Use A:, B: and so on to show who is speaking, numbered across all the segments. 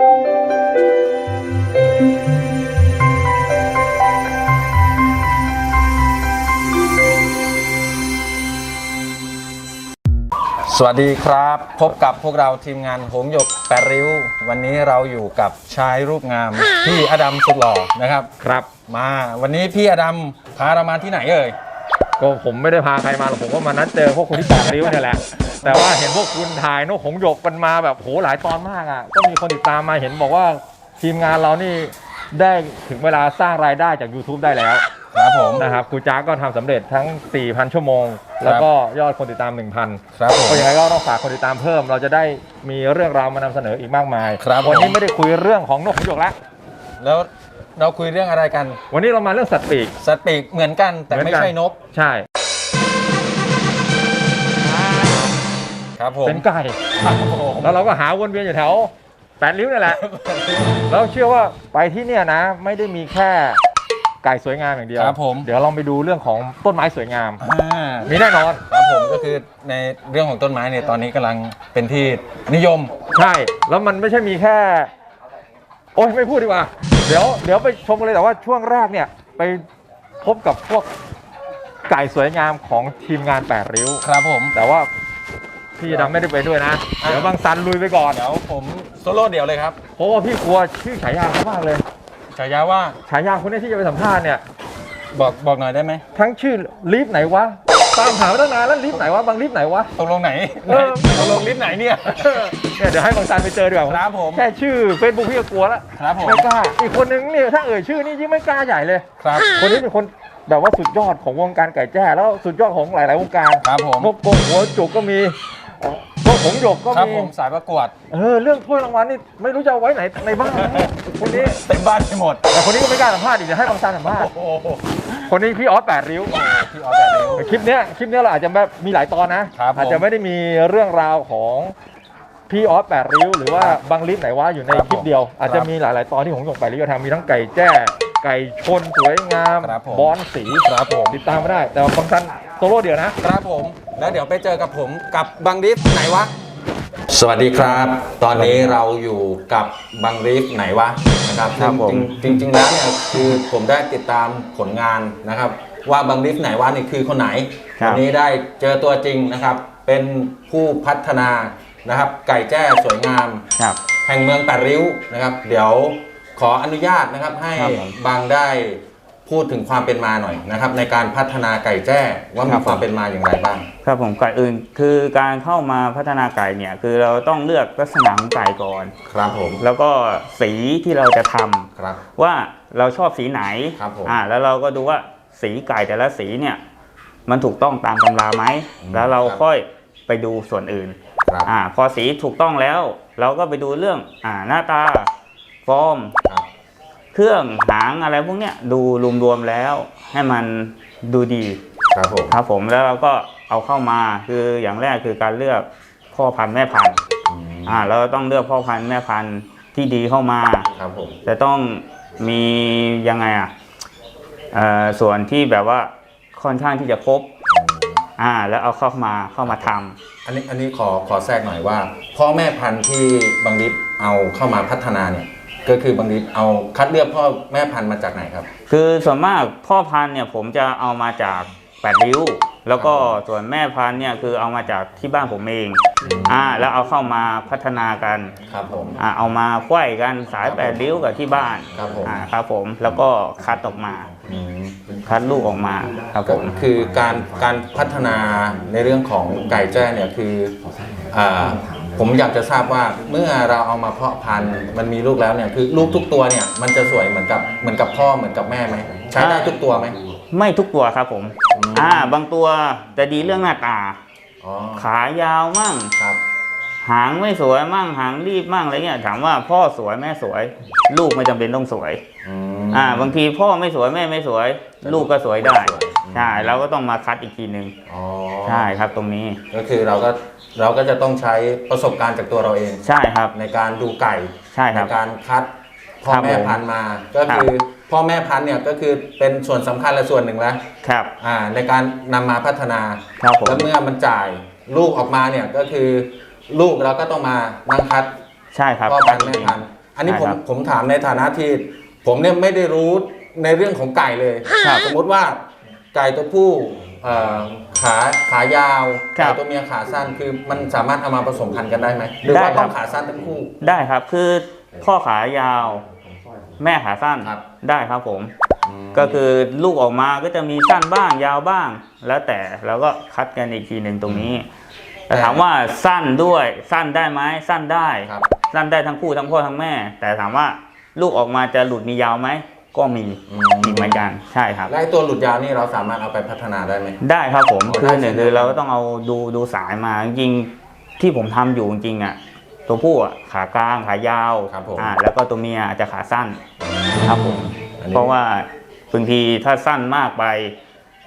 A: สวัสดีครับ พบกับพวกเราทีมงานหงหยกแปดริ้ว วันนี้เราอยู่กับชายรูปงาม พี่อดัมสุดหล่อนะครับ
B: ครับ
A: มาวันนี้พี่อดัมพาเรามาที่ไหนเอ่ย
B: ก็ผมไม่ได้พาใครมาหรอกผมก็มานัดเจอพวกคุณที่แปดริ้วเนี่ยแหละ แต่ว่าเห็นพวกคุณถ่ายนกหงส์หยกกันมาแบบโหหลายตอนมากอะ ก็มีคนติดตามมาเห็นบอกว่าทีมงานเรานี่ได้ถึงเวลาสร้างรายได้จาก YouTube ได้แล้ว
A: ครับผม
B: นะครับครูจ้าก็ทำสำเร็จทั้ง 4,000 ชั่วโมง แล้วก็ยอดคนติดตาม 1,000
A: ครับผม
B: ก็ยังไงก็ต้องฝากคนติดตามเพิ่ม เราจะได้มีเรื่องราวมานำเสนออีกมากมาย
A: ครับ
B: วันนี้
A: ผม
B: ไม่ได้คุยเรื่องของนกหงส์หยกแล้ว
A: แล้ว เราคุยเรื่องอะไรกัน
B: วันนี้เรามาเรื่องสัตว์ปีก
A: สัตว์ปีกเหมือนกันแต่
B: เหมือน
A: ไม่
B: กัน
A: ใช่นก
B: ใช่
A: ครับผม
B: เป็นไก่
A: ครับผม
B: แล้วเราก็หาวนเวียนอยู่แถวแปดริ้วนี่แหละแล้วเชื่อว่าไปที่เนี่ยนะ ไม่ได้มีแค่ไก่สวยงามอย่างเดียว
A: ครับผม
B: เดี๋ยวเราไปดูเรื่องของต้นไม้สวยงาม
A: อ่า
B: มีแน่นอน
A: ครับผมก็คือในเรื่องของต้นไม้เนี่ยตอนนี้กำลังเป็นที่นิยม
B: ใช่ แล้วมันไม่ใช่มีแค่ โอ๊ยไม่พูดดีกว่า เดี๋ยวเดี๋ยวไปชมกันเลยแต่ว่าช่วงแรกเนี่ยไปพบกับพวกไก่สวยงามของทีมงานแปดริ้ว
A: ครับผม
B: แต่ว่าพี่ดำไม่ได้ไปด้วยนะ
A: อะ
B: เดี๋ยวบางซันลุยไปก่อน
A: เดี๋ยวผมโซโล่เดี่ยวเลยครับ
B: เพราะว่าพี่กลัวชื่อฉายาเขามากเลย
A: ฉายาว่า
B: ฉายาคนนี้ที่จะไปสัมภาษณ์เนี่ย
A: บอกบอกหน่อยได้ไหม
B: ทั้งชื่อลิฟต์ไหนวะ ตามหามาตั้งนานแล้วลิฟต์ไหนวะบางลิฟต์ไหนวะ
A: ตกลงไหน
B: เออ
A: ตกลงลิฟต์ไหนเนี่ย
B: เนี่ยเดี๋ยวให้บางซันไปเจอดีกว่า
A: ครับผม
B: แค่ชื่อเฟซบุ๊กพี่ก็กลัวแล้ว
A: ครับผม
B: ไม่กล้า อีกคนนึงเนี่ยถ้าเอ่ยชื่อนี่ยิ่งไม่กล้าใหญ่เลย
A: ครับ
B: คนนี้เป็นคนแบบว่าสุดยอดของวงการไก่แจ้แล้วสุดยอดของหลาย ๆ วงการ
A: ครับผม
B: นกกงหัวจุกก็มี พวกหงส์หยกก็
A: ครับ
B: มี
A: ผมสายประกวด
B: เออเรื่องถ้วยรางวัลนี่ไม่รู้จะเอาไว้ไหนในบ้านนะคนนี้
A: เต็มบ้านไปหมด
B: แต่คนนี้ก็ไม่กล้าสัมภาษณ์อีกเดี๋ยวให้บางซันสัมภาษ
A: โอ้
B: ณ์
A: โห
B: คนนี้พี่ออสแปดริ้ว
A: พี่ออฟแบบนี้
B: คลิปเนี้ยคลิปเนี้ยเราอาจจะแบบมีหลายตอนนะ
A: ครับผม
B: อาจจะไม่ได้มีเรื่องราวของพี่ออสแปดริ้ว หรือว่าบางลิฟไหนว่าอยู่ใน
A: ครับ
B: คลิปเดียว
A: ผม
B: อาจจะมีหลาย ๆ ตอนที่ผมส่งไปริ้วทำมีทั้งไก่แจ้ ไก่ชนสวยงาม
A: ครับผม
B: บอนสี
A: ครับผม
B: ติดตามไม่ได้ แต่ว่าบางท่าน โซโล่เดียวนะ
A: ครับผม แล้วเดี๋ยวไปเจอกับผมกับบังริฟไหนวะ สวัสดีครับ ตอนนี้เราอยู่กับบังริฟไหนวะนะครับ
B: ครับผม
A: จริงๆจริงๆแล้วเนี่ยคือผมได้ติดตามผลงานนะครับ ว่าบังริฟไหนวะนี่คือคนไหน
B: ครับ
A: วันี้ได้เจอตัวจริงนะครับ เป็นผู้พัฒนานะครับ ไก่แจ้สวยงาม
B: ครับ
A: แห่งเมืองแปดริ้วนะครับ เดี๋ยวขออนุญาตนะครับให้
B: ครับผม
A: บางได้ พูดถึงความเป็นมาหน่อยนะครับ ในการพัฒนาไก่แจ้ว่า
C: ค
A: มี
C: รับผม
A: ความเป็นมาอย่างไรบ้าง
C: ครับผมก่อนอื่นคือการเข้ามาพัฒนาไก่เนี่ยคือเราต้องเลือกลักษณะของไก่ก่อน
A: ครับผม
C: แล้วก็สีที่เราจะทำ
A: ครับ
C: ว่าเราชอบสีไหน
A: ครับผม
C: อ่าแล้วเราก็ดูว่าสีไก่แต่ละสีเนี่ยมันถูกต้องตามตำราไหม
A: อืม
C: แล้วเรา
A: ครับ
C: ค่อยไปดูส่วนอื่น
A: ครับ
C: อ่าพอสีถูกต้องแล้ว เราก็ไปดูเรื่องอ่าหน้าตาฟอร์ม
A: ครับ
C: เครื่องหางอะไรพวกเนี้ยดูรวมๆแล้วให้มันดูดี
A: ครับผม
C: ครับผมแล้วเราก็เอาเข้ามาคืออย่างแรกคือการเลือกพ่อพันธุ์แม่พันธุ์
A: อืม
C: อ่าเราต้องเลือกพ่อพันธุ์แม่พันธุ์ที่ดีเข้ามา
A: ครับผม
C: จะต้องมียังไงอะเอ่อส่วนที่แบบว่าค่อนข้างที่จะครบ
A: อืม
C: อ่าแล้วเอาเข้ามาเข้ามาทำ
A: อันนี้อันนี้ขอขอแทรกหน่อยว่า พ่อแม่พันธุ์ที่บังริฟเอาเข้ามาพัฒนาเนี่ย ก็คือบังริฟเอาคัดเลือกพ่อแม่พันธุ์มาจากไหนครับ
C: คือส่วนมากพ่อพันธุ์เนี่ยผมจะเอามาจากแปดริ้ว แล้วก็ส่วนแม่พันธุ์เนี่ยคือเอามาจากที่บ้านผมเอง
A: อืม
C: อ่าแล้วเอาเข้ามาพัฒนากัน
A: ครับผม
C: อ่าเอามาไขว้กันสายแปดริ้วกับที่บ้าน
A: ครับผม
C: อ่าครับผมแล้วก็คัดออกมา
A: อืม
C: คัดลูกออกมาครับผ
A: ก็
C: ม
A: คือการการพัฒนาในเรื่องของไก่แจ้เนี่ยคืออ่า ผมอยากจะทราบว่าเมื่อเราเอามาเพาะพันธุ์มันมีลูกแล้วเนี่ยคือลูกทุกตัวเนี่ยมันจะสวยเหมือนกับเหมือนกับพ่อเหมือนกับแม่ไหมใช้ได้ทุกตัวไหม
C: ไม่ทุกตัวครับผม
A: อืม
C: อ่า บางตัวจะดีเรื่องหน้าตา
A: อ๋อ
C: ขายาวมั่ง
A: ครับ
C: หางไม่สวยมั่ง หางรีบมั่งอะไรเงี้ย ถามว่าพ่อสวยแม่สวย ลูกไม่จำเป็นต้องสวย
A: อืม
C: อ่า บางทีพ่อไม่สวยแม่ไม่สวย ลูกก็สวยได้
A: สวยอืม
C: ใช่เราก็ต้องมาคัดอีกทีหนึ่ง
A: อ๋อ
C: ใช่ครับตรงนี้
A: ก็คือเราก็เราก็จะต้องใช้ประสบการณ์จากตัวเราเอง
C: ใช่ครับ
A: ในการดูไก่
C: ใช่ครับ
A: ในการคัดพ่อ
C: ครับ
A: แม่
C: ผม
A: พันธุ์มา ก็คือพ่อแม่พันธุ์เนี่ยก็คือเป็นส่วนสำคัญและส่วนหนึ่งแล้ว
C: ครับ
A: อ่าในการนำมาพัฒนา
C: ครับผม
A: แล้วเมื่อมันจ่ายลูกออกมาเนี่ยก็คือลูกเราก็ต้องมานั่งคัด
C: ใช่ครับ
A: พ่อพันธุ์แม่พันธุ์อันนี้ผม
C: ใช่ครับ
A: ผมถามในฐานะที่ผมเนี่ยไม่ได้รู้ในเรื่องของไก่เลย
C: ครับ
A: สมมติว่า ไก่ตัวผู้เอ่อขาขายาว
C: ครั
A: ไก่
C: บ
A: ตัวเมียขาสั้นคือมันสามารถเอามาผสมพันธุ์กันได้ไหมหรือ
C: ได้
A: ว่า
C: ครับ
A: ต้องขาสั้นทั้งคู่
C: ได้ครับคือพ่อขายาว แม่ขาสั้น
A: ครับ
C: ได้ครับผม ก็คือลูกออกมาก็จะมีสั้นบ้างยาวบ้าง แล้วแต่เราก็คัดกันอีกทีหนึ่งตรงนี้ แต่ถามว่าสั้นด้วยสั้นได้ไหมสั้นได้
A: ครับ
C: สั้นได้ทั้งคู่ทั้งพ่อทั้งแม่ แต่ถามว่าลูกออกมาจะหลุดมียาวไหม ก็มี
A: อื
C: อีกเหมือนกันใช่ครับ
A: และไอ้ตัวหลุดยาวนี่เราสามารถเอาไปพัฒนาได้ไหม
C: ได้ครับผม
A: อ๋อ
C: คือหนึ่ง
A: ได้ใช่ไหม
C: คือเราก็ต้องเอาดูดูสายมาจริงๆที่ผมทำอยู่จริงๆอะตัวผู้อะขากลางขายาว
A: ครับผม
C: อ่าแล้วก็ตัวเมียอาจจะขาสั้นครับผม
A: อันนี้
C: เพราะว่าบางทีถ้าสั้นมากไป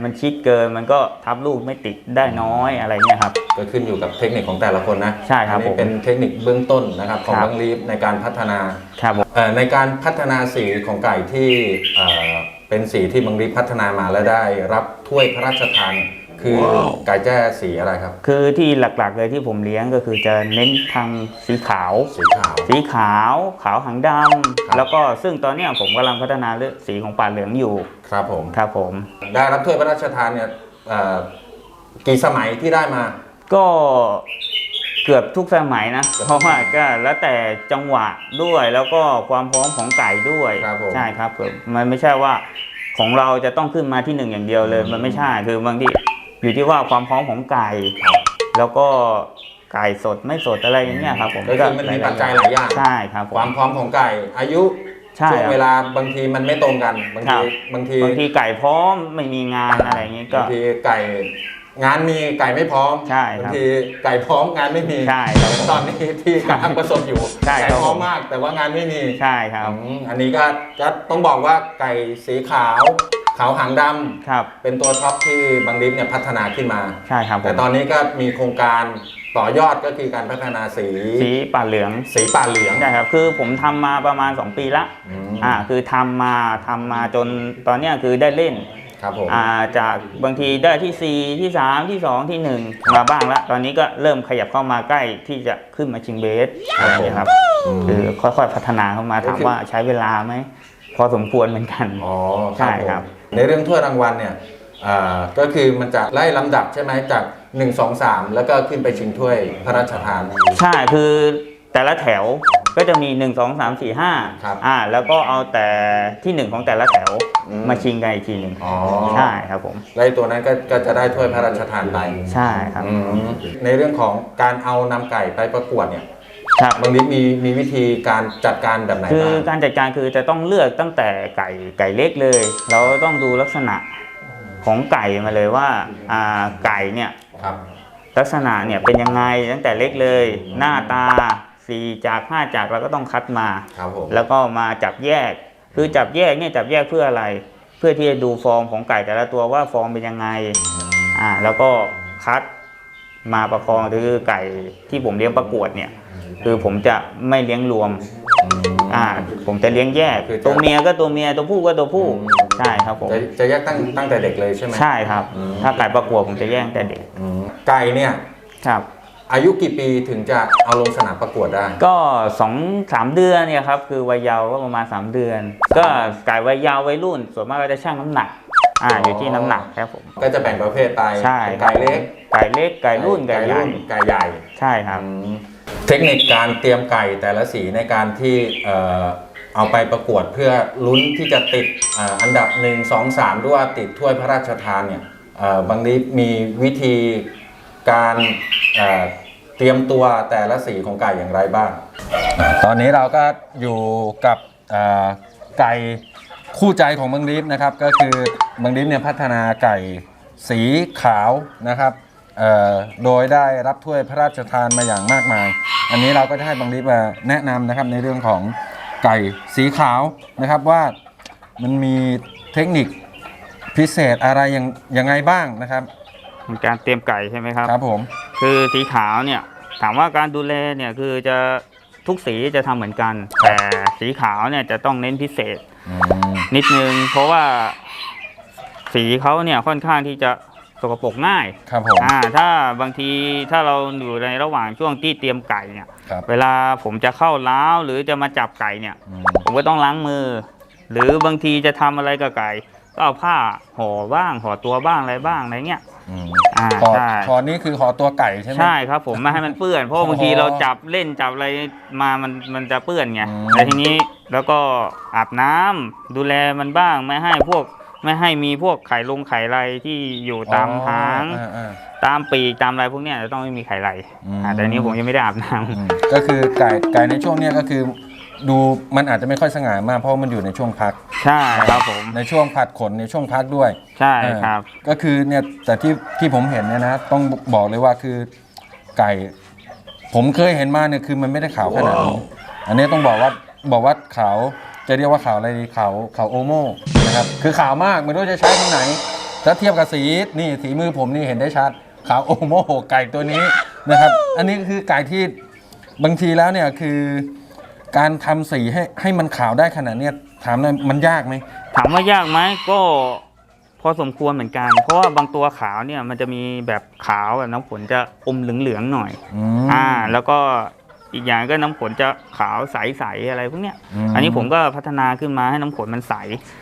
C: มันชิดเกินมันก็ทับลูกไม่ติดได้น้อยอะไรเงี้ยครับ
A: ก็ขึ้นอยู่กับเทคนิคของแต่ละคนนะ
C: ใช่ครับ
A: อันนี้
C: ผม
A: เป็นเทคนิคเบื้องต้นนะครับของ
C: ครับ
A: บังลีฟในการพัฒนา
C: ครับผม
A: เอ่อในการพัฒนาสีของไก่ที่เอ่อเป็นสีที่บังลีฟพัฒนามาและได้รับถ้วยพระราชทาน คือไก่แจ้สีอะไรครับ
C: คือที่หลักๆเลยที่ผมเลี้ยงก็คือจะเน้นทางสีขาว
A: สีขาว
C: สีขาวขาวหางด
A: ครับำ
C: แล้วก็ซึ่งตอนเนี้ยผมกำลังพัฒนาเรื่องสีของป่าเหลืองอยู่
A: ครับผม
C: ครับผม
A: ได้รับถ้วยพระราชทานเนี่ยเอ่อกี่สมัยที่ได้มา
C: ก็เกือบทุกสมัยนะ เพราะว่าก็แล้วแต่จังหวะด้วยแล้วก็ความพร้อมของไก่ด้วย
A: ครับผม
C: ใช่ครับผมมันไม่ใช่ว่าของเราจะต้องขึ้นมาที่หนึ่งอย่างเดียวเลย มันไม่ใช่คือบางที อยู่ที่ว่าความพร้อมของไก่แล้วก็ไก่สดไม่สดอะไรอย่างเงี้ยครับผม
A: ก็คือมันมีปัจจัยหลายอย่าง
C: ใช่ครับผม
A: ความพร้อมของไก่อายุ
C: ใช่
A: ช่วง
C: ครับ
A: เวลาบางทีมันไม่ตรงกันบาง
C: ครั
A: ที
C: บ
A: บางที
C: บางทีไก่พร้อมไม่มีงานอะไรอย่างเงี้ยก็
A: บางทีไก่งานมีไก่ไม่พร้อม
C: ใช่ครับ
A: บางทีไก่พร้อมงานไม่มี
C: ใช่ครับผม
A: ตอนนี้ที่กำลังประสบอยู่
C: ใช่
A: ไก่
C: ครับ
A: พร้อม
C: ผม
A: มาก แต่ว่างานไม่มี
C: ใช่ครับ
A: อืมอันนี้ก็ก็ต้องบอกว่าไก่สีขาว ขาวหางดำ
C: ครับ
A: เป็นตัวท็อปที่บางลิฟเนี่ยพัฒนาขึ้นมา
C: ใช่ครับผ
A: แต่
C: ม
A: ตอนนี้ก็มีโครงการต่อยอดก็คือการพัฒนาสี
C: สีป่าเหลือง
A: สีป่าเหลือง
C: ใช่ครับ คือผมทำมาประมาณ 2 ปีละ
A: อืม
C: อ่าคือทำมาทำมาจนตอนเนี้ยคือได้เล่น
A: ครับผม
C: อ่าจากบางทีได้ที่ 4 ที่ 3 ที่ 2 ที่ 1 มาบ้างละตอนนี้ก็เริ่มขยับเข้ามาใกล้ที่จะขึ้นมาชิงเบสอะไรอย่างเงี้ยครับ
A: ม
C: คือค่อยๆพัฒนาเข้ามา
A: ก็
C: ถาม
A: คือ
C: ว่าใช้เวลาไหม พอสมควรเหมือนกัน
A: อ๋อ
C: ใช่ครับ
A: ผมในเรื่องถ้วยรางวัลเนี่ยอ่าก็คือมันจะไล่ลำดับใช่ไหมจาก1 2 3 แล้วก็ขึ้นไปชิงถ้วยพระราชทาน
C: ใช่คือแต่ละแถวก็จะมี 1 2 3 4
A: ครับ
C: 5อ่าแล้วก็เอาแต่ทีหนึ่1 ของแต่ละแถว
A: อืม
C: มาชิงกันอีกทีหนึ่ง
A: อ๋อ
C: ใช่ครับผม
A: ไล่ตัวนั้นก็ก็จะได้ถ้วยพระราชทานไป
C: ใช่ครับ
A: อืมในเรื่องของการเอานำไก่ไปประกวดเนี่ย
C: ครับ
A: บางทีมีมีวิธีการจัดการแบบไหน
C: คือ
A: บ้าง
C: การจัดการคือจะต้องเลือกตั้งแต่ไก่ไก่เล็กเลย เราต้องดูลักษณะของไก่มาเลยว่าอ่าไก่เนี่ย
A: ครับ
C: ลักษณะเนี่ยเป็นยังไงตั้งแต่เล็กเลย หน้าตาสี่จากห้าจากเราก็ต้องคัดมา
A: ครับผม
C: แล้วก็มาจับแยก คือจับแยกเนี่ยจับแยกเพื่ออะไร เพื่อที่จะดูฟอร์มของไก่แต่ละตัวว่าฟอร์มเป็นยังไงอ่าแล้วก็คัด มาประคองคือไก่ที่ผมเลี้ยงประกวดเนี่ย คือผมจะไม่เลี้ยงรวม
A: อืม
C: อ่าผมจะเลี้ยงแยก
A: คือจะ
C: ตัวเมียก็ตัวเมียตัวผู้ก็ตัวผู้
A: อืม
C: ใช่ครับผม
A: จะจะแยกตั้งตั้งแต่เด็กเลยใช่ไหม
C: ใช่ครับ
A: อืม
C: ถ้าไก่ประกวดผมจะแยกตั้งแต่เด็ก
A: อืมไก่เนี่ย
C: ครับ
A: อายุกี่ปีถึงจะเอาลงสนามประกวดได้
C: ก็สองสามเดือนเนี่ยครับคือวัยเยาว์ก็ประมาณ3เดือน ก็ไก่วัยเยาว์วัยรุ่น ส่วนมากก็จะชั่งน้ำหนัก อ่า
A: อ๋อ
C: อ
A: อ
C: ยู่ที่น้ำหนักครับผม
A: ก็จะแบ่งประเภทไป
C: ใช่
A: เป็นไก่เล็ก
C: ไก่เล็กไก่รุ่นไก่ใหญ่
A: รุ่นไก่ใหญ่
C: ใช่ครับ
A: อืมเทคนิคการเตรียมไก่แต่ละสีในการที่เอ่อเอาไปประกวดเพื่อลุ้นที่จะติดเอ่ออันดับ1 2 3หรือว่าติดถ้วยพระราชทานเนี่ยเอ่อบางทีมีวิธีการเอ่อเตรียมตัวแต่ละสีของไก่อย่างไรบ้าง ตอนนี้เราก็อยู่กับเอ่อไก่ คู่ใจของบางลิฟนะครับก็คือบางลิฟเนี่ยพัฒนาไก่สีขาวนะครับเอ่อโดยได้รับถ้วยพระราชทานมาอย่างมากมาย อันนี้เราก็จะให้บางลิฟมาแนะนำนะครับในเรื่องของไก่สีขาวนะครับว่ามันมีเทคนิคพิเศษอะไรยังยังไงบ้างนะครับ
C: มีการเตรียมไก่ใช่ไหมครับ
A: ครับผม
C: คือสีขาวเนี่ยถามว่าการดูแลเนี่ยคือจะทุกสีจะทำเหมือนกัน แต่ สีขาวเนี่ยจะต้องเน้นพิเศษ
A: อืม
C: นิดนึง เพราะว่าสีเขาเนี่ยค่อนข้างที่จะสกปรกง่าย
A: ครับผม
C: อ่าถ้าบางทีถ้าเราอยู่ในระหว่างช่วงที่เตรียมไก่เนี่ย
A: ครับ
C: เวลาผมจะเข้าล้าวหรือจะมาจับไก่เนี่ย
A: อืม
C: ผมก็ต้องล้างมือ หรือบางทีจะทำอะไรกับไก่ ก็เอาผ้าห่อบ้างห่อตัวบ้างอะไรบ้างอะไรเงี้ย
A: อืม
C: อ่า
A: ขอ
C: ใช่
A: ขอนี่คือขอตัวไก่ใช่ไหม
C: ใช่ครับผมไม่ให้มันเปื้อน เพราะว่าบางที
A: อ๋อ
C: เราจับเล่นจับอะไรมามันมันจะเปื้อนไง
A: อืม
C: แล้วทีนี้แล้วก็อาบน้ำดูแลมันบ้างไม่ให้พวกไม่ให้มีพวกไข่ลงไข่ไรที่อยู่ตามหาง
A: อ่าอ่า
C: ตามปีกตามอะไรพวกเนี้ยจะต้องไม่มีไข่ไร
A: อืม
C: อ่าแต่อันนี้ผมยังไม่ได้อาบน้ำ
A: อืมก็คือไก่ไก่ในช่วงเนี้ยก็คือ ดูมันอาจจะไม่ค่อยสง่ามากเพราะว่ามันอยู่ในช่วงพัก
C: ใช่ครับผม
A: ในช่วงผัดขนในช่วงพักด้วย
C: ใช่ครับ
A: อ่าก็คือเนี่ยแต่ที่ที่ผมเห็นเนี่ยนะต้องบอกเลยว่าคือไก่ ผมเคยเห็นมาเนี่ยคือมันไม่ได้ขาวขนาดนี้อันนี้ต้องบอกว่าบอกว่าขาวจะเรียกว่าขาวอะไรดีขาวขาวโอโม่นะครับคือขาวมากไม่รู้จะใช้ตรงไหนถ้าเทียบกับสีนี่สีมือผมนี่เห็นได้ชัดขาวโอโม่ไก่ตัวนี้นะครับ อันนี้คือไก่ที่บางทีแล้วเนี่ยคือ การทำสีให้ให้มันขาวได้ขนาดเนี้ยถามหน่อยมันยากไหม
C: ถามว่ายากไหมก็พอสมควรเหมือนกัน เพราะว่าบางตัวขาวเนี่ยมันจะมีแบบขาวแบบน้ำฝนจะอมเหลืองๆหน่อย
A: อืม
C: อ่า แล้วก็อีกอย่างก็น้ำฝนจะขาวใสๆอะไรพวกเนี้ย
A: อืม
C: อันนี้ผมก็พัฒนาขึ้นมาให้น้ำฝนมันใส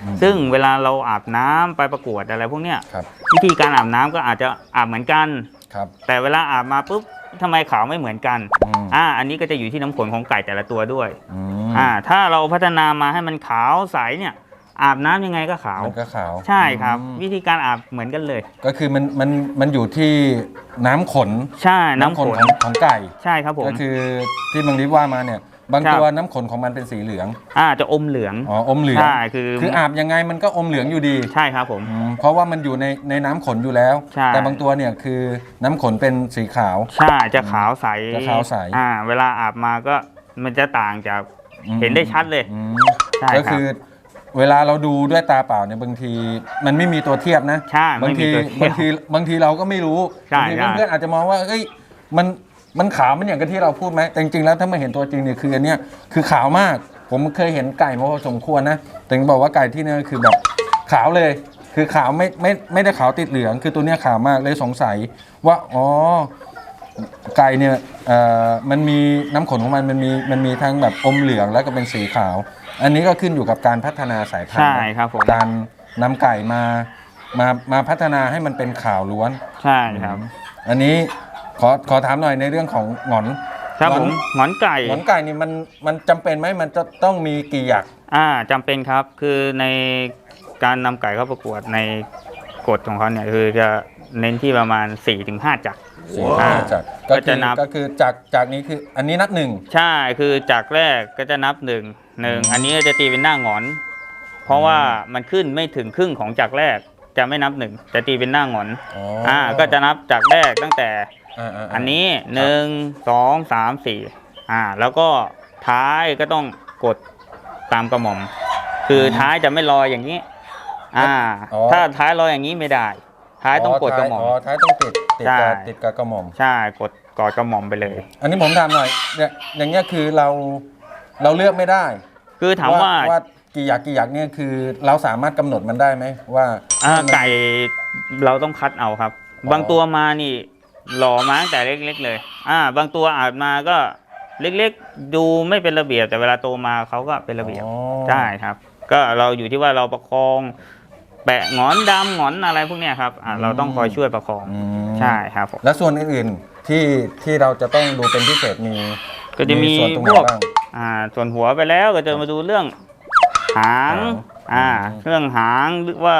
A: อืม
C: ซึ่งเวลาเราอาบน้ำไปประกวดอะไรพวกเนี้ย
A: ครับ
C: วิธีการอาบน้ำก็อาจจะอาบเหมือนกัน
A: ครับ
C: แต่เวลาอาบมาปุ๊บ ทำไมขาวไม่เหมือนกัน
A: อืม
C: อ่าอันนี้ก็จะอยู่ที่น้ำฝนของไก่แต่ละตัวด้วย
A: อืม
C: อ่าถ้าเราพัฒนามาให้มันขาวใสเนี่ยอาบน้ำยังไงก็ขาว
A: มันก็ขาว
C: ใช่ครับ
A: อืม
C: วิธีการอาบเหมือนกันเลย
A: ก็คือมันมันมันอยู่ที่น้ำขน
C: ใช่น้ำฝ
A: ข
C: น
A: นของของไก่
C: ใช่ครับผม
A: ก็คือที่บางทีว่ามาเนี่ย บาง
C: ครับ
A: ตัวน้ำขนของมันเป็นสีเหลือง
C: อ่าจะอมเหลือง
A: อ๋อ อมเหลือง
C: ใช่ คือ
A: คืออาบยังไงมันก็อมเหลืองอยู่ดี
C: ใช่ครับผม
A: อืมเพราะว่ามันอยู่ในในน้ำขนอยู่แล้ว
C: ใช่
A: แต่บางตัวเนี่ยคือน้ำขนเป็นสีขาว
C: ใช่ จะขาวใส
A: จะขาวใส
C: อ่า เวลาอาบมาก็มันจะต่างจาก
A: อืม
C: เห็นได้ชัดเลย
A: อืม
C: ใช่
A: ก็
C: ครั
A: คื
C: บ
A: อเวลาเราดูด้วยตาเปล่าเนี่ยบางทีมันไม่มีตัวเทียบนะ
C: ใช่
A: บาง
C: ไม่มี
A: ที
C: ตัวเทีย
A: บางทีบางทีเราก็ไม่รู้
C: ใช่
A: บางที
C: ใช่
A: เพื่อนๆอาจจะมองว่าเอ้ยมัน มันขาวมันอย่างกับที่เราพูดไหมแต่จริงๆแล้วถ้ามาเห็นตัวจริงเนี่ยคืออันเนี้ยคือขาวมาก ผมเคยเห็นไก่มาพอสมควรนะแต่บอกว่าไก่ที่เนี่ยคือแบบขาวเลย คือขาวไม่ไม่ไม่ได้ขาวติดเหลือง คือตัวเนี้ยขาวมากเลยสงสัยว่าอ๋อไก่เนี่ยเอ่อมันมีน้ำขนของมันมันมีมันมีทั้งแบบอมเหลืองแล้วก็เป็นสีขาว อันนี้ก็ขึ้นอยู่กับการพัฒนาสายพัน
C: ใช่
A: ธุ์
C: ครับผม
A: การนำไก่มามามาพัฒนาให้มันเป็นขาวล้วน
C: ใช่ครับ
A: อันนี้ ขอขอถามหน่อยในเรื่องของหงอน
C: ครับ
A: หง
C: ผ
A: อน
C: มหงอนไก่
A: หงอนไก่นี่มันมันจำเป็นไหมมันจะต้องมีกี่หยัก
C: อ่าจำเป็นครับคือในการนำไก่เข้าประกวดในกฎของเขาเนี่ยคือจะเน้นที่ประมาณ 4-5 จักร
A: สี่
C: อ่า
A: จัก
C: ก็
A: ก็
C: จะ
A: คือ
C: นับ
A: ก็คือจากจากนี้คืออันนี้นับหนึ่ง
C: ใช่คือจากแรกก็จะนับหนึ่งหนึ่งอันนี้จะตีเป็นหน้าหงอน เพราะว่ามันขึ้นไม่ถึงครึ่งของจากแรกจะไม่นับหนึ่งจะตีเป็นหน้าหงอน
A: อ๋อ
C: อ่าก็จะนับจากแรกตั้งแต่
A: อ่าาา
C: อันนี้หนึ่งสองสามสี่อ่า แล้วก็ท้ายก็ต้องกดตามกระหม่อม คือท้ายจะไม่ลอยอย่างนี้ อ่า ถ้าท้ายลอยอย่างนี้ไม่ได้ ท้ายต้องกดกระหม่อม
A: อ๋อท้ายต้องติดติด
C: ใช่
A: กับติดกับกระหม่อม
C: ใช่กดกอดกระหม่อมไปเลย
A: อันนี้ผมถามหน่อยเนี่ยอย่างเงี้ยคือเราเราเลือกไม่ได้
C: คือถามว่า
A: ว่ากี่หยักกี่หยักเนี่ยคือเราสามารถกำหนดมันได้ไหมว่า
C: อ่า
A: ให้มัน
C: ไก่เราต้องคัดเอาครับ
A: อ๋อ
C: บางตัวมานี่ หล่อมาตั้งแต่เล็กๆเลย อ่า บางตัวอาจมาก็เล็กๆ ดูไม่เป็นระเบียบแต่เวลาโตมาเขาก็เป็นระเบียบ
A: อ๋อ
C: ใช่ครับ ก็เราอยู่ที่ว่าเราประคองแปะหงอนดำหงอนอะไรพวกเนี้ยครับอ่าเราต้องคอยช่วยประคอง
A: อืม
C: ใช่ครับผม
A: แล้วส่วนอื่นๆที่ที่เราจะต้องดูเป็นพิเศษมี
C: ก็จะมี
A: ส่วนตรงไห
C: พ
A: น
C: วก
A: บ้าง
C: อ่าส่วนหัวไปแล้วก็จะมาดูเรื่องหาง
A: หาง
C: อ่า
A: อืม
C: เรื่องหางหรือว่า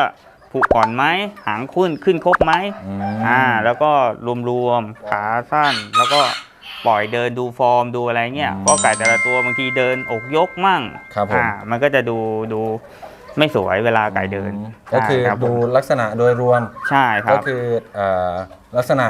C: ผุก่อนไหมหางขึ้นขึ้นครบไหม
A: อืม
C: อ่า แล้วก็รวมๆขาสั้นแล้วก็ปล่อยเดินดูฟอร์มดูอะไรเงี้ยเพราะไก่แต่ละตัวบางทีเดินอกยกมั่ง
A: ครับผม
C: อ่ามันก็จะดูดูไม่สวยเวลาไก่เดิน
A: ก็คือ
C: ใช่รับผม
A: ดูลักษณะโดยรวม
C: ใช่ค
A: ก็
C: รับ
A: คือเอ่อลักษณะ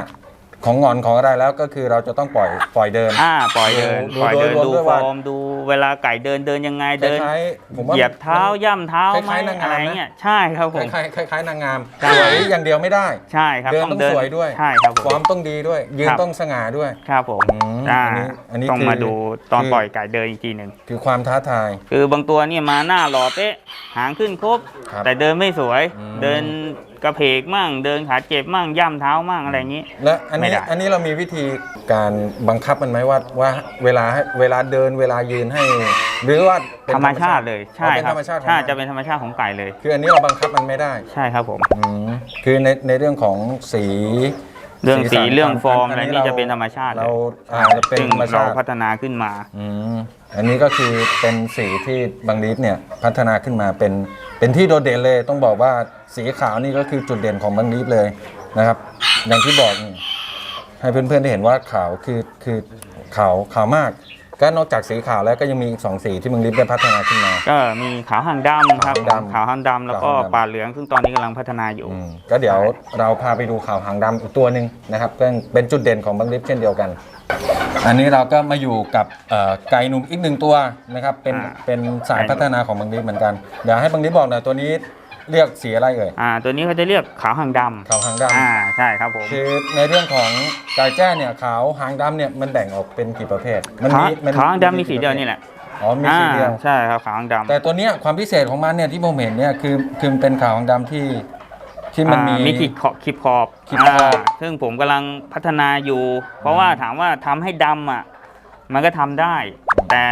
A: ของงอนของอะไรแล้วก็คือเราจะต้องปล่อยปล่อยเดิน
C: อ่าปล่อยเดิน
A: ดู
C: ปล่อยเดิน
A: โดยรวม
C: ดู
A: ด้วย
C: ฟ
A: ว่า
C: อร์มดูเวลาไก่เดินเดินยังไง
A: ค
C: เดิน
A: ล้ายๆผมว่า
C: เหยียบเท้าย่ำเท้าไหม
A: คล้ายๆนางงามนะ
C: อะไรเงี้ยใช่ครับผม
A: คล้ายๆคล้ายๆ นางงาม
C: ใช่
A: สวยอย่างเดียวไม่ได้
C: ใช่ครับ
A: เดินต้องสวยด้วย
C: ใช่ครับผ
A: ฟอร์
C: ม
A: มต้องดีด้วย ยืน
C: ครับ
A: ต้องสง่าด้วย
C: ครับผม
A: อืม
C: อ่า
A: อันนี้อันนี้
C: ต้อง
A: คือ
C: มาดูตอน
A: คือ
C: ปล่อยไก่เดินอีกทีหนึ่ง
A: คือความท้าทาย
C: คือบางตัวเนี่ยมาหน้าหล่อเป๊ะหางขึ้นครบ
A: ครับ
C: แต่เดินไม่สวย
A: อืม
C: เดิน กระเพกมั่งเดินขาเจ็บมั่งย่ำเท้ามั่งอะไรอย่างนี้
A: และอัน
C: ไม่
A: นี้
C: ได้
A: อันนี้เรามีวิธีการบังคับมันไหมว่าว่าเวลาให้เวลาเดินเวลายืนให้ หรือว่าเป็น
C: ธรรมชาติเลยใช่
A: อ๋อเป็น
C: ครั
A: ธ
C: บ
A: รรมชาติของ
C: ใช่
A: มัน
C: จะเป็นธรรมชาติของไก่เลย
A: คืออันนี้เราบังคับมันไม่ได้
C: ใช่ครับผม
A: อืมคือในในเรื่องของสี
C: เรื่องสี
A: สัน
C: เรื่องฟอร์ม
A: น
C: อะไร
A: นี้
C: นี่จะเป็นธรรมชาติเล
A: เรา
C: ย
A: อ่าเราเป็น
C: ซึ่ง
A: ธรรม
C: เรา
A: ชาติ
C: พัฒนาขึ้นมา
A: อืมอันนี้ก็คือเป็นสีที่บางลีฟเนี่ยพัฒนาขึ้นมาเป็นเป็นที่โดดเด่นเลยต้องบอกว่าสีขาวนี่ก็คือจุดเด่นของบางลีฟเลยนะครับ อย่างที่บอกนี่ให้เพื่อนๆได้เห็นว่าขาวคือคือขาวขาวมาก ก็นอกจากสีขาวแล้วก็ยังมีอีกสองสีที่บางลีฟได้พัฒนาขึ้นมา
C: ก็มีขาวหางดำครับ
A: ขาวหางดำ
C: ขาวหางดำแล้วก็
A: ขาวหางดำ
C: ป่าเหลืองซึ่งตอนนี้กำลังพัฒนาอยู่
A: อืมก็เดี๋ยวเราพาไปดูขาวหางดำอีกตัวหนึ่งนะครับก็เป็นจุดเด่นของบางลิฟเช่นเดียวกัน อันนี้เราก็มาอยู่กับเอ่อไก่หนุ่มอีกหนึ่งตัวนะครับเป็น
C: อ่า
A: เป็นสายพัฒนาของบางลิฟเหมือนกันเดี๋ยวให้บางลิฟบอกหน่อยตัวนี้ เรียกสีอะไรเอ่ย
C: อ่า ตัวนี้เขาจะเรียกขาวหางดำ
A: ขาวหางดำ
C: อ่าใช่ครับผม
A: คือในเรื่องของไก่แจ้เนี่ยขาวหางดำเนี่ยมันแบ่งออกเป็นกี่ประเภท มั
C: ขาว
A: มัน
C: ขาวหางดำมีสีเดียวนี่แหละ
A: อ๋อมีสีเดียว
C: อ่าใช่ครับขาวหางดำ
A: แต่ตัวเนี้ยความพิเศษของมันเนี่ยที่ผมเห็นเนี่ยคือคือมันเป็นขาวหางดำที่ที่มันมี
C: อ่ามีขีดขอบขีดขอบ
A: ขีดขอบา
C: ซึ่งผมกำลังพัฒนาอยู่ เพราะว่าถามว่าทำให้ดำอะ มันก็ทำได้ แต่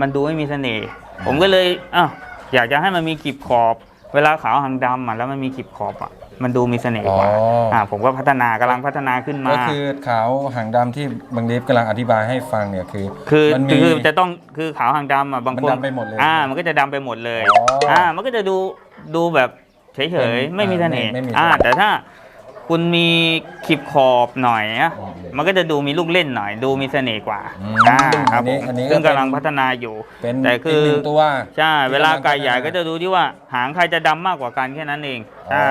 C: มันดูไม่มีเสน่ห์ ผมก็เลยอ้าวอยากจะให้มันมีขีดขอบ เวลาขาวหางดำอะแล้วมันมีขีดขอบอะมันดูมีเสน่ห์กว่า
A: อ๋ออ่
C: อ่าผมก็พัฒนากำลังพัฒนาขึ้นมา
A: ก็คือขาวหางดำที่บางลิฟกำลังอธิบายให้ฟังเนี่ยคือ
C: คือ
A: มันมี
C: คือจะต้องคือขาวหางดำอะบางคน
A: มันดำไปหมดเลย
C: อ่า มันก็จะดำไปหมดเลย
A: อ๋ออ่
C: อ่ามันก็จะดูดูแบบเฉย
A: เป็น
C: ๆไม่มีเสน่ห์
A: ไม่ไม่มี
C: อ่า
A: เสน่ห์
C: แต่ถ้า คุณมีขีบขอบหน่อยอะ
A: อืม
C: มันก็จะดูมีลูกเล่นหน่อย ดูมีเสน่ห์กว่า
A: อืม
C: อ่าครับ
A: อันนี้
C: ผม
A: อันนี้ก็
C: ซึ่ง
A: เป็น
C: กำลังพัฒนาอยู่
A: เป็น
C: แต่คือ
A: กหนึ่งตัว
C: ใช่
A: ที่
C: เวลากำ
A: ลัง
C: ไก่ใหญ่
A: พัฒนา
C: ก็จะดูที่ว่าหางใครจะดำมากกว่ากันแค่นั้นเอง
A: อ๋อ
C: ใช่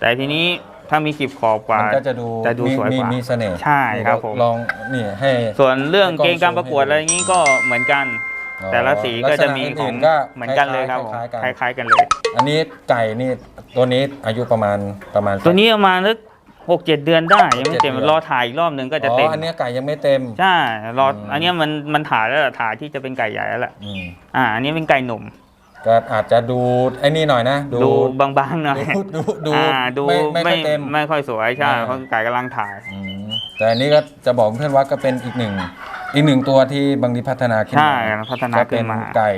C: แต่ทีนี้ถ้ามีขีบขอบกว่า
A: มันก็จะดู
C: จะดู
A: มี
C: สวย
A: มี
C: กว่า
A: มีเสน่ห์
C: ใช่ครับผม
A: ลองนี่ให้
C: ส่วนเรื่อง
A: ให้กล้อง
C: เกณฑ์การประกวด
A: ซูมให้ดู
C: อะไรอย่างนี้ก็เหมือนกัน
A: อ๋อ
C: แต่ละสีก็จะมี
A: ลักษณะ
C: ของ
A: อื่นๆก็
C: เหมือนกันเลยครับผม
A: คล้ายๆกัน
C: คล้าย ๆ กันเลย
A: อันนี้ไก่นี่ตัวนี้อายุประมาณประมาณ
C: ตัวนี้ประมาณสักหกเจ็ดเดือนได้ยังไม่เต็ม
A: เจ็ดเดือน
C: รอถ่ายอีกรอบหนึ่งก็จะ
A: อ๋อ
C: เต็ม
A: อันเนี้ยไก่ยังไม่เต็ม
C: ใช่รออ
A: ม
C: อันเนี้ยมันมันถ่ายแล้วล่ะถ่ายที่จะเป็นไก่ใหญ่แล้วแหละ
A: อืม
C: อ่า อันนี้เป็นไก่หนุ่ม
A: ก็อาจจะดูไอ้นี่หน่อยนะ ดู
C: ดูบางๆหน่อย
A: ดูดูดู
C: อ่าดู
A: ไม่ไม่ค่อยเต็ม
C: ไม่ค่อยสวยใช่
A: อ่า
C: เพราะไก่กำลังถ่าย
A: อืมแต่อันนี้ก็จะบอกเพื่อนว่าก็เป็นอีกหนึ่ง อีกหนึ่งตัวที่บางทีพัฒนาขึ้น
C: ใช่
A: มา
C: พัฒนา
A: ก็
C: ขึ้
A: เป็น
C: นมา
A: ไก่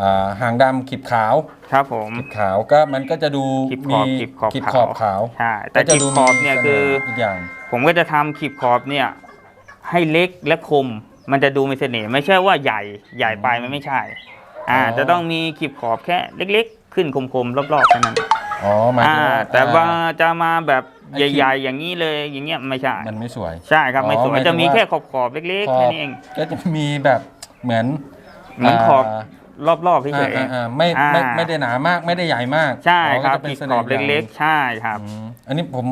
A: อ่าหางดำขีดขาว
C: ครับผม
A: ขีดขาวก็มันก็จะดู
C: ขีดข
A: มี
C: อบขีดขอบ
A: ขีด
C: ขาว
A: ขอบขาว
C: ใช่แต่
A: ก็จะ
C: ขีด
A: ดู
C: ขอบเนี่ย
A: มี
C: คือ
A: สน่ห์อีกอย่าง
C: ผมก็จะทำขีดขอบเนี่ยให้เล็กและคม มันจะดูมีเสน่ห์ไม่ใช่ว่าใหญ่ใหญ่ไปมันไม่ใช่ อ่า
A: อ๋อ
C: จะต้องมีขีดขอบแค่เล็ก ๆ ขึ้นคมๆรอบๆแค่นั้น
A: อ๋อหมาย
C: อ่า
A: ถึงว่า
C: แต่ว่า
A: อ่
C: จะมาแบบ
A: ไอ้ขีด
C: ใหญ่ๆอย่างนี้เลยอย่างเงี้ยไม่ใช่
A: มันไม่สวย
C: ใช่ครับไม่
A: อ๋อ
C: สว
A: หมายยถึง
C: จะมี
A: ว่า
C: แค่ขอบๆเล็กๆ
A: ขอ
C: แค่
A: บ
C: นี้เอง
A: ก็จะมีแบบเหมือน
C: เหมือนขอบา
A: ร
C: อบๆเฉย
A: อ่าอ่าไม่ไม่
C: อ่า
A: ไม่ได้หนามากไม่ได้ใหญ่มาก
C: ๆใช่
A: อ๋อ
C: ครับ
A: ก็จะเป็น
C: ขีด
A: ส
C: ข
A: น่
C: อ
A: ห์
C: บเล็กๆ ใช่ครับ
A: อืมอันนี้ผม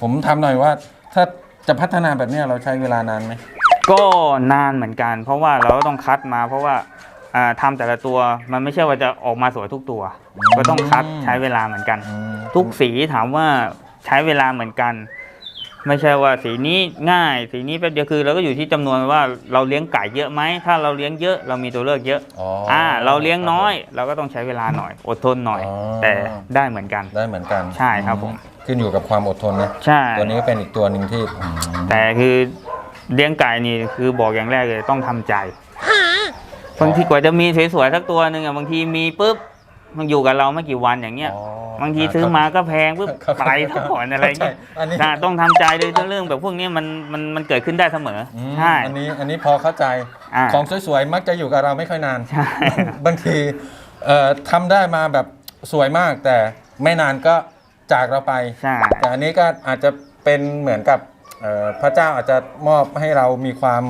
A: ผมทำหน่อยว่า ถ้าจะพัฒนาแบบเนี้ยเราใช้เวลานานไหม
C: ก็นานเหมือนกัน เพราะว่าเราก็ต้องคัดมา เพราะว่าอ่าทำแต่ละตัวมันไม่ใช่ว่าจะออกมาสวยทุกตัว ก็ต้องคัดใช้เวลาเหมือนกัน
A: อืม
C: ทุกสีถามว่า ใช้เวลาเหมือนกัน ไม่ใช่ว่าสีนี้ง่าย สีนี้แป๊บเดียวคือเราก็อยู่ที่จำนวนว่าเราเลี้ยงไก่เยอะไหมถ้าเราเลี้ยงเยอะเรามีตัวเลือกเยอะ
A: อ๋อ
C: อ่า เราเลี้ยงน้อย เราก็ต้องใช้เวลาหน่อย อดทนหน่อย
A: อ๋อ
C: แต่ได้เหมือนกัน
A: ได้เหมือนกัน
C: ใช่ครับผม
A: ขึ้นอยู่กับความอดทนนะ
C: ใช่
A: ตัวนี้ก็เป็นอีกตัวหนึ่งที่อืม
C: แต่คือเลี้ยงไก่นี่คือบอกอย่างแรกเลยต้องทำใจบางทีกว่าจะมีสวยๆสักตัวหนึ่งอะบางทีมีปุ๊บ มันอยู่กับเราไม่กี่วันอย่างเงี้ย
A: อ๋อบา
C: งทีซื้อมาก็แพงปุ๊บ
A: เข้าใจ
C: ไปทั้งหมดอะไรเงี้ย
A: เข้าใจอันนี้
C: นะต้องทำใจเลยเรื่องแบบพวกนี้มันมันมันเกิดขึ้นได้เสมออ
A: อืม
C: ใช่
A: อันนี้อันนี้พอเข้าใจ
C: อ่า
A: ของสวยๆ มักจะอยู่กับเราไม่ค่อยนาน
C: ใช่
A: บางทีเอ่อทำได้มาแบบสวยมาก แต่ไม่นานก็จากเราไป
C: ใช่
A: แต่อันนี้ก็อาจจะเป็นเหมือนกับเอ่อพระเจ้าอาจจะมอบให้เรามีความ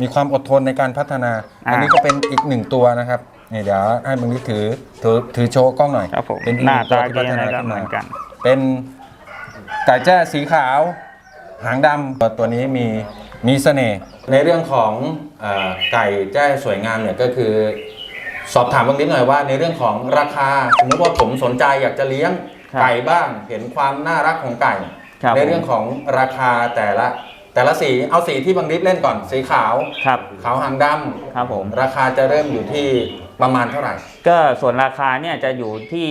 A: มีความอดทนในการพัฒนา
C: อ่า
A: อันนี้ก็เป็นอีกหนึ่งตัวนะครับ นี่เดี๋ยวให้มึงนี้ถือถือถือโชว์กล้องหน่อย
C: ครับผม
A: เป็นอีก
C: ห
A: ห
C: น้า
A: นึ่งตัว
C: ตา
A: ที่
C: ดี
A: พัฒ
C: นะ
A: นา
C: ก็
A: ขึ้น
C: เหมื
A: มา
C: อนกัน
A: เป็นไก่แจ้สีขาว หางดำตัวนี้มีมีเสน่ห์ในเรื่องของเออไก่แจ้สวยงามเนี่ยก็คือ สอบถามบางนิดหน่อยว่า ในเรื่องของราคาสมมติว่าผมสนใจอยากจะเลี้ยง
C: ครับ
A: ไก่บ้าง เห็นความน่ารักของไก่
C: ครับ
A: ในเรื่องของราคาแต่ละ แต่ละสีเอาสีที่บางลิฟเล่นก่อนสีขาว
C: ครับ
A: ขาวหางดำ
C: ครับผม
A: ราคาจะเริ่มอยู่ที่ ประมาณเท่าไหร่
C: ก็ส่วนราคาเนี่ยจะอยู่ที่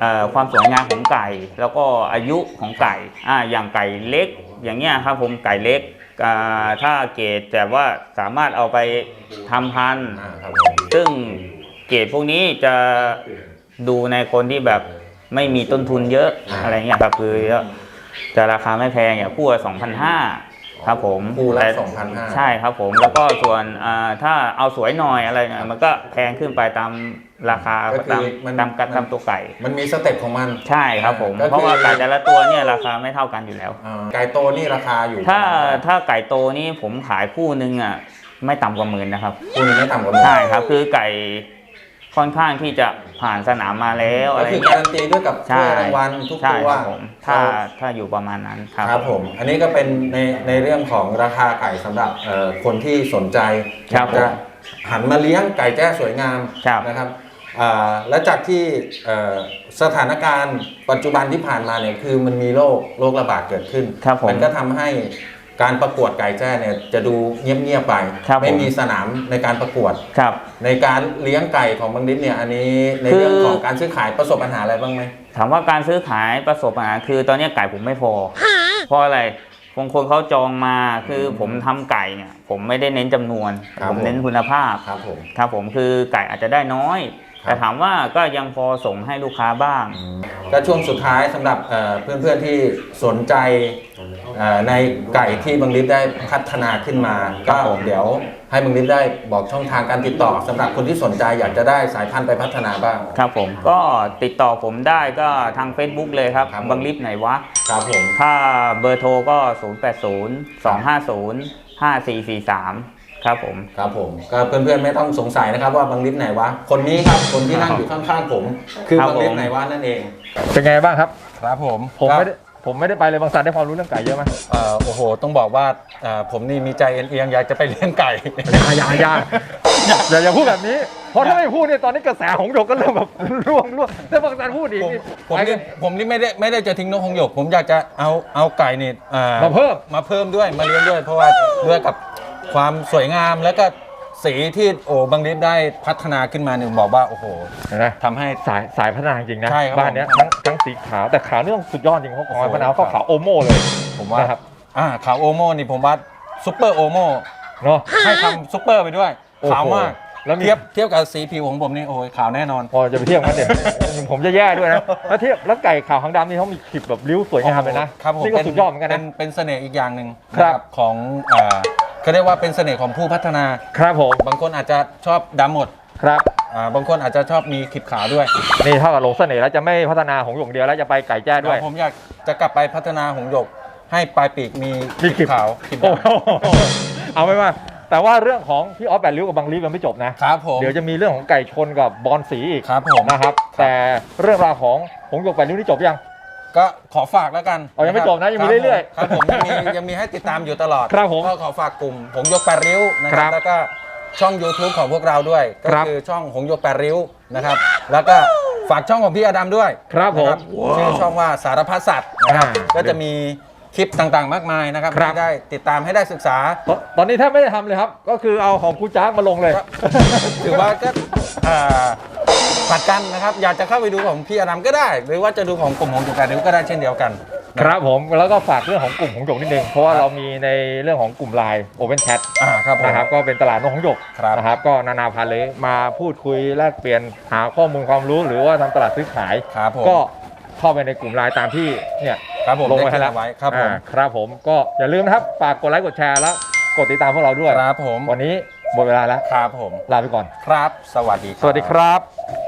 C: เอ่อความสวยงามของไก่ แล้วก็อายุของไก่อ่าอย่างไก่เล็ก อย่างเงี้ยครับผมไก่เล็กอ่าถ้าเกรดแต่ว่าสามารถเอาไปทำพันธุ์
A: อ่าครับผม
C: ซึ่งเกรดพวกนี้จะดูในคนที่แบบไม่มีต้นทุนเยอะอะไรเงี้ยครับคือจะราคาไม่แพงอย่างคู่ละ2,500 ครับผม
A: คู่ละ
C: แต่
A: 2,500
C: ใช่ครับผมแล้วก็ส่วนอ่าถ้าเอาสวยหน่อยอะไรเนี่ยมันก็แพงขึ้นไปตามราคา
A: ก็คื
C: ตาม
A: อมัน
C: ตามกั
A: มัน
C: ตามตัวไก่
A: มันมีสเต็ปของมัน
C: ใช่ครับผม
A: ก็คือ
C: เพราะว่าไก่แต่ละตัวเนี่ยราคาไม่เท่ากันอยู่แล้ว
A: อ่าไก่โตนี่ราคาอยู่
C: ถ้าถ้าไก่โตนี่ผมขายคู่หนึงอะไม่ต่ำกว่าหมื่นนะครับ
A: คู่นี้ไม่ต่ำกว่าหมื่น
C: ใช่ครับคือไก่ ค่อนข้างที่จะผ่านสนามมาแล้วอะ
A: ก็
C: ไร
A: คือ
C: เงี้
A: กายรันตีด้วยกับถ้
C: ใช่
A: วยรางวัลทุก
C: ใช่
A: ตัว
C: ครับผมถ้าถ้าอยู่ประมาณนั้นครับ
A: ครับผม อันนี้ก็เป็นในในเรื่องของราคาไก่สำหรับเอ่อคนที่สนใจ
C: ครับผม
A: จะหันมาเลี้ยงไก่แจ้สวยงาม
C: ครับ
A: นะครับอ่าและจากที่เอ่อสถานการณ์ปัจจุบันที่ผ่านมาเนี่ยคือมันมีโรคโรคระบาดเกิดขึ้น
C: ครับผม
A: มันก็ทำให้ การประกวดไก่แจ้เนี่ยจะดูเงียบๆไป
C: ครับผม
A: ไม่มีสนามในการประกวด
C: ครับ
A: ในการเลี้ยงไก่ของบางดิษเนี่ยอันนี้ในเรื่องของการซื้อขายประสบปัญหาอะไรบ้างไหม
C: ถามว่าการซื้อขายประสบปัญหาคือตอนนี้ไก่ผมไม่พอ เพราะอะไรบางคนเขาจองมาคือผมทำไก่เนี่ย ผมไม่ได้เน้นจำนวน
A: ครับ
C: ผม เน้นคุณภาพ
A: ครับผม
C: ครับผมคือไก่อาจจะได้น้อย
A: ครับ
C: แต่ถามว่าก็ยังพอส่งให้ลูกค้าบ้าง
A: ก็ช่วงสุดท้ายสำหรับเอ่อเพื่อนๆที่สนใจเอ่อในไก่ที่บางลิฟได้พัฒนาขึ้นมา
C: ครั
A: ก็
C: บผม
A: เดี๋ยวให้บางลิฟได้บอกช่องทางการติดต่อสำหรับคนที่สนใจอยากจะได้สายพันธุ์ไปพัฒนาบ้าง
C: ครับผมก็ติดต่อผมได้ก็ทาง Facebook เลยครับ
A: ครับ
C: บางลิฟต์ไหนวะ
A: ครับผม
C: ถ้าเบอร์โทรก็ 0 8 0 2 5 0 5 4 4 3 ครับผม
A: ครับผมก็เพื่อนๆไม่ต้องสงสัยนะครับว่าบางลิฟไหนวะ คนนี้ครับคนที่นั่งอยู่ข้างๆผม คือ
C: ครับ
A: บางลิฟ
C: ผม
A: ไหนวะนั่นเอง
B: เป็นไงบ้างครับ
A: ครับผม
B: ผมไม่ได้ผมไม่ได้ไปเลยบางสันได้ความรู้เรื่องไก่เยอะไหม
A: เอ่อโอ้โห ต้องบอกว่าเอ่อผมนี่มีใจเอียงๆอยากจะไปเลี้ยงไก่
B: อย่าอย่าอย่าอย่าอย่าพูดแบบนี้ เพราะถ้าไม่พูดเนี่ยตอนนี้กระแสของหยกก็เริ่มแบบร่วงร่วงถ้าบางสันพูดอีก
A: ผม
B: นี่
A: ผม
B: ไปกั
A: นี่
B: น
A: ผมนี่ไม่ได้ไม่ได้จะทิ้งนกของหยก ผมอยากจะเอาเอาไก่นี่อ่
B: มาเพิ่ม
A: มาเพิ่มด้วยมาเลี้ยงด้วย เพราะว่าด้วยกับ ความสวยงามแล้วก็สีที่โอ้บางนิดได้พัฒนาขึ้นมาเนี่ยบอกว่าโอ้โห
B: เห็นไหม
A: ทำให้
B: สายสายพัฒนาจริงๆนะ
A: ใช่ครับ
B: บ้านเนี้ยทั้งทั้งสีขาวแต่ขาวนี่ต้องสุดยอดจริงเพราะของ
A: โอ้โห
B: พนาวก็ขาวโอโม่เลย
A: ผมว่า
B: นะครับ
A: อ่าขาวโอโมนี่ผมว่าซุปเปอร์โอโม
B: เนาะ
A: ให้คำซุปเปอร์ไปด้วย
B: โอ้โห
A: ขาวมาก
B: แล้วมี
A: เทียบเทียบกับสีผิวของผมนี่โอ้ยขาวแน่นอน
B: พอจะไปเทียบกันเนี่ย ผมจะแย่ด้วยนะแล้วเทียบแล้วไก่ขาวหางดำนี่เขามีขีดแบบริ้วสวยงามเลยนะครับ
A: ผม
B: นี่ก็สุดยอดเหมือนกัน
A: เป็
B: นะ
A: เป็นเสน่ห์อีกอย่างหนึ่ง
B: ครับ
A: นะของเอ่อ เขาเรียกว่าเป็นเสน่ห์ของผู้พัฒนา
B: ครับผม
A: บางคนอาจจะชอบดำหมด
B: ครับ
A: อ่าบางคนอาจจะชอบมีขีดขาวด้วย
B: นี่เท่ากับหลงเสน่ห์แล้วจะไม่พัฒนาของหยกเดียวแล้วจะไปไก่แจ้ด้วย
A: ผมอยากจะกลับไปพัฒนาหงส์หยก ให้ปลายปีกมี
B: มีขีด
A: ขาวขีด
B: โอ้
A: ด
B: โหเอาไม่ว่า แต่ว่าเรื่องของพี่ออฟแปดริ้วกับบางลีฟยังไม่จบนะำ
A: ครับผม
B: เดี๋ยวจะมีเรื่องของไก่ชนกับบอลสีอีก
A: ครับผม
B: นะครับ แต่เรื่องราวของหงส์หยกแปดริ้วนี่จบยัง
A: ก็ขอฝากแล้วกัน
B: อ๋อยังไม่จบนะยังมี
A: คบ
B: เรื่อยๆ
A: ครับผมยังมียังมีให้ติดตามอยู่ตลอด
B: ครับผม
A: ก็ขอฝากกลุ่มหงส์หยกแปดริ้วนะค
B: ครั
A: รับบแล้วก็ช่อง YouTube ของพวกเราด้วย ก็
B: ครับ
A: คือช่องหงส์หยกแปดริ้วนะครับ แล้วก็ฝากช่องของพี่อดัมด้วย
B: ครับผม
A: นะชื่อช่องว่าสารพัดสัตว์นะครับ
B: อ่า
A: ก็จะมีคลิปต่างๆ มากมายนะครับ
B: ครับ
A: ให้ได้ติดตามให้ได้ศึกษา
B: ตอนตอนนี้แทบไม่ได้ทำเลยครับ ก็คือเอาของครูจ้ามาลงเลย
A: ก็ถือว่าก็ อ่าผัดกันนะครับ อยากจะเข้าไปดูของพี่อดัมก็ได้ หรือว่าจะดูของกลุ่มของจุการิวก็ได้เช่นเดียวกัน
B: ครับผมแล้วก็ฝากเรื่องของกลุ่มของหยกนิดนึง เพราะว่าเรามีในเรื่องของกลุ่มไลน์ Open Chat
A: อ่าครับผม
B: นะครับก็เป็นตลาดนกของหยก
A: ครับ
B: นะครับ ก็นานาพันธุ์เลยมาพูดคุยแลกเปลี่ยนหาข้อมูลความรู้หรือว่าทำตลาดซื้อขาย
A: ครับผม
B: ก็เข้าไปในกลุ่มไลน์ตามที่เนี่ย
A: ครับผม
B: ลงไว้
A: ได้
B: ให้แล้ว
A: เขียนไว้ครับผม
B: อ่าครับผมก็อย่าลืมนะครับฝากกดไลค์กดแชร์แล้วกดติดตามพวกเราด้วย
A: ครับผม
B: วันนี้หมดเวลาแล้ว
A: ครับผม
B: ลาไปก่อน
A: ครับสวัสดี
B: สวัสดีครับ